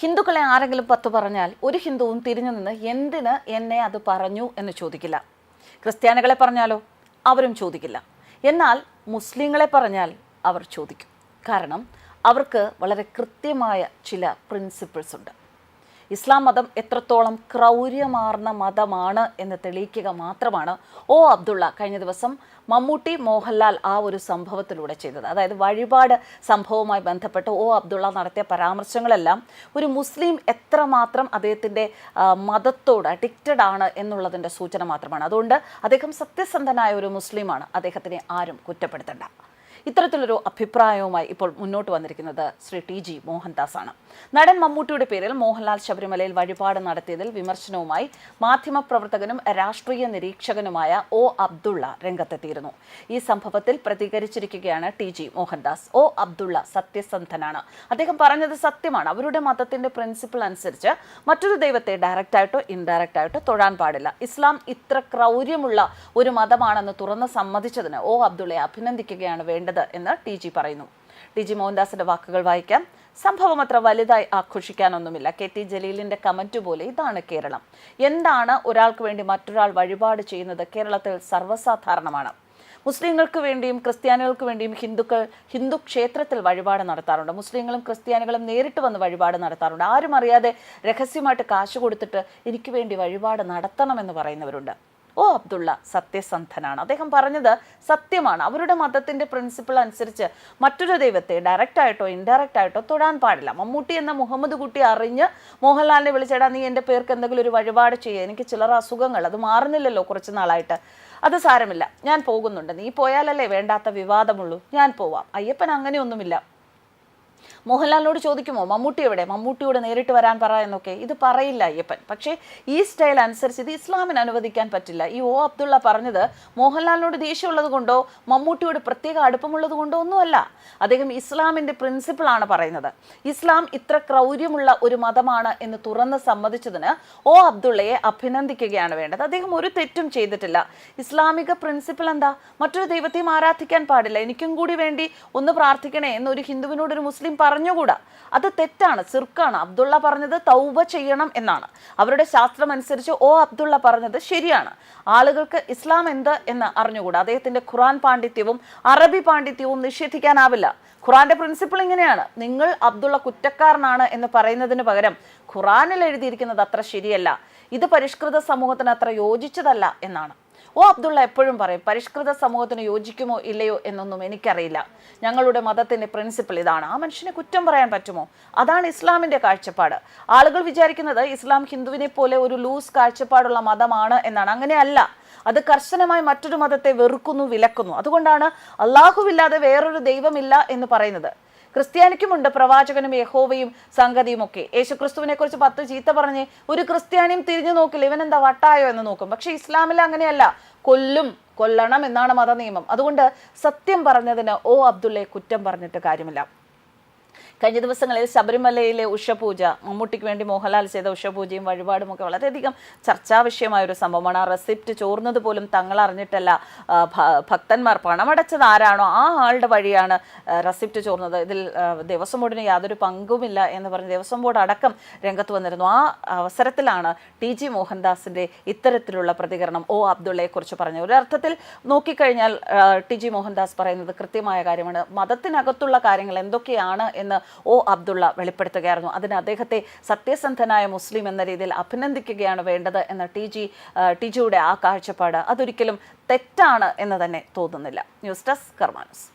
ഹിന്ദുക്കളെ ആരെങ്കിലും പത്ത് പറഞ്ഞാൽ ഒരു ഹിന്ദുവും തിരിഞ്ഞു നിന്ന് എന്തിന് എന്നെ അത് പറഞ്ഞു എന്ന് ചോദിക്കില്ല. ക്രിസ്ത്യാനികളെ പറഞ്ഞാലോ? അവരും ചോദിക്കില്ല. എന്നാൽ മുസ്ലിങ്ങളെ പറഞ്ഞാൽ അവർ ചോദിക്കും. കാരണം അവർക്ക് വളരെ കൃത്യമായ ചില പ്രിൻസിപ്പിൾസ് ഉണ്ട്. ഇസ്ലാം മതം എത്രത്തോളം ക്രൗര്യമാർന്ന മതമാണ് എന്ന് തെളിയിക്കുക മാത്രമാണ് ഒ അബ്ദുള്ള കഴിഞ്ഞ ദിവസം മമ്മൂട്ടി മോഹൻലാൽ ആ ഒരു സംഭവത്തിലൂടെ ചെയ്തത്. അതായത് വഴിപാട് സംഭവവുമായി ബന്ധപ്പെട്ട് ഒ അബ്ദുള്ള നടത്തിയ പരാമർശങ്ങളെല്ലാം ഒരു മുസ്ലിം എത്രമാത്രം അദ്ദേഹത്തിന്റെ മതത്തോട് അഡിക്റ്റഡ് ആണ് എന്നുള്ളതിന്റെ സൂചന മാത്രമാണ്. അതുകൊണ്ട് അദ്ദേഹം സത്യസന്ധനായ ഒരു മുസ്ലിമാണ്. അദ്ദേഹത്തിനെ ആരും കുറ്റപ്പെടുത്തണ്ട. ഇത്തരത്തിലൊരു അഭിപ്രായവുമായി ഇപ്പോൾ മുന്നോട്ട് വന്നിരിക്കുന്നത് ശ്രീ ടി ജി മോഹൻദാസ് ആണ് നടൻ മമ്മൂട്ടിയുടെ പേരിൽ മോഹൻലാൽ ശബരിമലയിൽ വഴിപാട് നടത്തിയതിൽ വിമർശനവുമായി മാധ്യമപ്രവർത്തകനും രാഷ്ട്രീയ നിരീക്ഷകനുമായ ഒ അബ്ദുള്ള രംഗത്തെത്തിയിരുന്നു. ഈ സംഭവത്തിൽ പ്രതികരിച്ചിരിക്കുകയാണ് T G Mohandas. O Abdullah സത്യസന്ധനാണ്. അദ്ദേഹം പറഞ്ഞത് സത്യമാണ്. അവരുടെ മതത്തിന്റെ പ്രിൻസിപ്പിൾ അനുസരിച്ച് മറ്റൊരു ദൈവത്തെ ഡയറക്റ്റ് ആയിട്ടോ ഇൻഡയറക്റ്റ് ആയിട്ടോ തൊഴാൻ പാടില്ല. ഇസ്ലാം ഇത്ര ക്രൗര്യമുള്ള ഒരു മതമാണെന്ന് തുറന്ന് സമ്മതിച്ചതിന് ഒ അബ്ദുള്ളയെ അഭിനന്ദിക്കുകയാണ് വേണ്ടത്. എന്ന് ടി ജി പറയുന്നു. ടി ജി മോഹൻദാസിന്റെ വാക്കുകൾ വായിക്കാം. സംഭവം അത്ര വലുതായി ആഘോഷിക്കാനൊന്നുമില്ല. കെ ടി ജലീലിന്റെ കമന്റ് പോലെ ഇതാണ് കേരളം. എന്താണ് ഒരാൾക്ക് വേണ്ടി മറ്റൊരാൾ വഴിപാട് ചെയ്യുന്നത്? കേരളത്തിൽ സർവസാധാരണമാണ്. മുസ്ലിങ്ങൾക്ക് വേണ്ടിയും ക്രിസ്ത്യാനികൾക്ക് വേണ്ടിയും ഹിന്ദുക്കൾ ഹിന്ദു ക്ഷേത്രത്തിൽ വഴിപാട് നടത്താറുണ്ട്. മുസ്ലിങ്ങളും ക്രിസ്ത്യാനികളും നേരിട്ട് വന്ന് വഴിപാട് നടത്താറുണ്ട്. ആരും അറിയാതെ രഹസ്യമായിട്ട് കാശ് കൊടുത്തിട്ട് എനിക്ക് വേണ്ടി വഴിപാട് നടത്തണമെന്ന് പറയുന്നവരുണ്ട്. ഓ അബ്ദുള്ള സത്യസന്ധനാണ്. അദ്ദേഹം പറഞ്ഞത് സത്യമാണ്. അവരുടെ മതത്തിന്റെ പ്രിൻസിപ്പിൾ അനുസരിച്ച് മറ്റൊരു ദൈവത്തെ ഡയറക്റ്റ് ആയിട്ടോ ഇൻഡയറക്റ്റ് ആയിട്ടോ തൊടാൻ പാടില്ല. മമ്മൂട്ടി എന്ന മുഹമ്മദ് കുട്ടി അറിഞ്ഞ് മോഹൻലാലിനെ വിളിച്ചേടാ നീ എന്റെ പേർക്ക് എന്തെങ്കിലും ഒരു വഴിപാട് ചെയ്യുക എനിക്ക് ചിലർ അസുഖങ്ങൾ. അത് മാറുന്നില്ലല്ലോ കുറച്ച് നാളായിട്ട്. അത് സാരമില്ല. ഞാൻ പോകുന്നുണ്ട്. നീ പോയാലല്ലേ വേണ്ടാത്ത വിവാദമുള്ളൂ. ഞാൻ പോവാം. അയ്യപ്പൻ അങ്ങനെയൊന്നുമില്ല. മോഹൻലാലിനോട് ചോദിക്കുമോ മമ്മൂട്ടി എവിടെ? മമ്മൂട്ടിയോട് നേരിട്ട് വരാൻ പറ എന്നൊക്കെ. ഇത് പറയില്ല അയ്യപ്പൻ. പക്ഷേ ഈ സ്റ്റൈൽ അനുസരിച്ച് ഇത് ഇസ്ലാമിന് അനുവദിക്കാൻ പറ്റില്ല. ഈ ഓ അബ്ദുള്ള പറഞ്ഞത് മോഹൻലാലിനോട് ദേഷ്യമുള്ളത് കൊണ്ടോ മമ്മൂട്ടിയോട് പ്രത്യേക അടുപ്പമുള്ളത് കൊണ്ടോ ഒന്നുമല്ല. അദ്ദേഹം ഇസ്ലാമിന്റെ പ്രിൻസിപ്പിളാണ് പറയുന്നത്. ഇസ്ലാം ഇത്ര ക്രൗര്യമുള്ള ഒരു മതമാണ് എന്ന് തുറന്ന് സമ്മതിച്ചതിന് ഓ അബ്ദുള്ളയെ അഭിനന്ദിക്കുകയാണ് വേണ്ടത്. അദ്ദേഹം ഒരു തെറ്റും ചെയ്തിട്ടില്ല. ഇസ്ലാമിക പ്രിൻസിപ്പിൾ എന്താ? മറ്റൊരു ദൈവത്തെയും ആരാധിക്കാൻ പാടില്ല. എനിക്കും കൂടി വേണ്ടി ഒന്ന് പ്രാർത്ഥിക്കണേ എന്നൊരു ഹിന്ദുവിനോട് ഒരു മുസ്ലിം പറഞ്ഞുകൂടാ? അത് തെറ്റാണ് സിർക്കാണ്. അബ്ദുള്ള പറഞ്ഞത് തൗബ ചെയ്യണം എന്നാണ്. അവരുടെ ശാസ്ത്രം അനുസരിച്ച് ഓ അബ്ദുള്ള പറഞ്ഞത് ശരിയാണ്. ആളുകൾക്ക് ഇസ്ലാം എന്ത് എന്ന് അറിഞ്ഞുകൂടാ? അദ്ദേഹത്തിന്റെ ഖുറാൻ പാണ്ഡിത്യവും അറബി പാണ്ഡിത്യവും നിഷേധിക്കാനാവില്ല. ഖുറാന്റെ പ്രിൻസിപ്പിൾ ഇങ്ങനെയാണ്. നിങ്ങൾ അബ്ദുള്ള കുറ്റക്കാരനാണ് എന്ന് പറയുന്നതിന് പകരം ഖുറാനിൽ എഴുതിയിരിക്കുന്നത് അത്ര ശരിയല്ല. ഇത് പരിഷ്കൃത സമൂഹത്തിന് അത്ര യോജിച്ചതല്ല എന്നാണ്. ഓ അബ്ദുള്ള എപ്പോഴും പറയും പരിഷ്കൃത സമൂഹത്തിന് യോജിക്കുമോ ഇല്ലയോ എന്നൊന്നും എനിക്കറിയില്ല. ഞങ്ങളുടെ മതത്തിന്റെ പ്രിൻസിപ്പിൾ ഇതാണ്. ആ മനുഷ്യനെ കുറ്റം പറയാൻ പറ്റുമോ? അതാണ് ഇസ്ലാമിന്റെ കാഴ്ചപ്പാട്. ആളുകൾ വിചാരിക്കുന്നത് ഇസ്ലാം ഹിന്ദുവിനെ പോലെ ഒരു ലൂസ് കാഴ്ചപ്പാടുള്ള മതമാണ് എന്നാണ്. അങ്ങനെയല്ല. അത് കർശനമായി മറ്റൊരു മതത്തെ വെറുക്കുന്നു വിലക്കുന്നു. അതുകൊണ്ടാണ് അള്ളാഹുവില്ലാതെ വേറൊരു ദൈവമില്ല എന്ന് പറയുന്നത്. ക്രിസ്ത്യാനിക്കുമുണ്ട് പ്രവാചകനും യഹോവയും സംഗതിയും ഒക്കെ യേശു ക്രിസ്തുവിനെ കുറിച്ച് പത്ത് ചീത്ത പറഞ്ഞ് ഒരു ക്രിസ്ത്യാനിയും തിരിഞ്ഞു നോക്കില്ല ഇവൻ എന്താ വട്ടായോ എന്ന് നോക്കും. പക്ഷെ ഇസ്ലാമിൽ അങ്ങനെയല്ല. കൊല്ലും കൊല്ലണം എന്നാണ് മതനിയമം. അതുകൊണ്ട് സത്യം പറഞ്ഞതിന് ഓ അബ്ദുള്ളയെ കുറ്റം പറഞ്ഞിട്ട് കാര്യമില്ല. കഴിഞ്ഞ ദിവസങ്ങളിൽ ശബരിമലയിലെ ഉഷപൂജ മമ്മൂട്ടിക്ക് വേണ്ടി മോഹൻലാൽ ചെയ്ത ഉഷപൂജയും വഴിപാടും ഒക്കെ വളരെയധികം ചർച്ചാ വിഷയമായ ഒരു സംഭവമാണ്. ആ റെസിപ്റ്റ് ചോർന്നത് പോലും തങ്ങൾ അറിഞ്ഞിട്ടല്ല. ഭക്തന്മാർ പണമടച്ചത് ആരാണോ ആ ആളുടെ വഴിയാണ് റെസിപ്റ്റ് ചോർന്നത്. ഇതിൽ ദേവസ്വം ബോർഡിന് യാതൊരു പങ്കുമില്ല എന്ന് പറഞ്ഞ് ദേവസ്വം ബോർഡ് അടക്കം രംഗത്ത് വന്നിരുന്നു. ആ അവസരത്തിലാണ് ടി ജി മോഹൻദാസിന്റെ ഇത്തരത്തിലുള്ള പ്രതികരണം ഒ അബ്ദുള്ളയെക്കുറിച്ച് പറഞ്ഞത്. ഒരർത്ഥത്തിൽ നോക്കിക്കഴിഞ്ഞാൽ ടി ജി മോഹൻദാസ് പറയുന്നത് കൃത്യമായ കാര്യമാണ്. മതത്തിനകത്തുള്ള കാര്യങ്ങൾ എന്തൊക്കെയാണ് എന്ന് ഒ അബ്ദുള്ള വെളിപ്പെടുത്തുകയായിരുന്നു. അതിന് അദ്ദേഹത്തെ സത്യസന്ധനായ മുസ്ലിം എന്ന രീതിയിൽ അഭിനന്ദിക്കുകയാണ് വേണ്ടത് എന്ന ടി ജി ടി ജിയുടെ ആ കാഴ്ചപ്പാട് അതൊരിക്കലും തെറ്റാണ് എന്ന് തന്നെ തോന്നുന്നില്ല. News desk കർമാനസ്.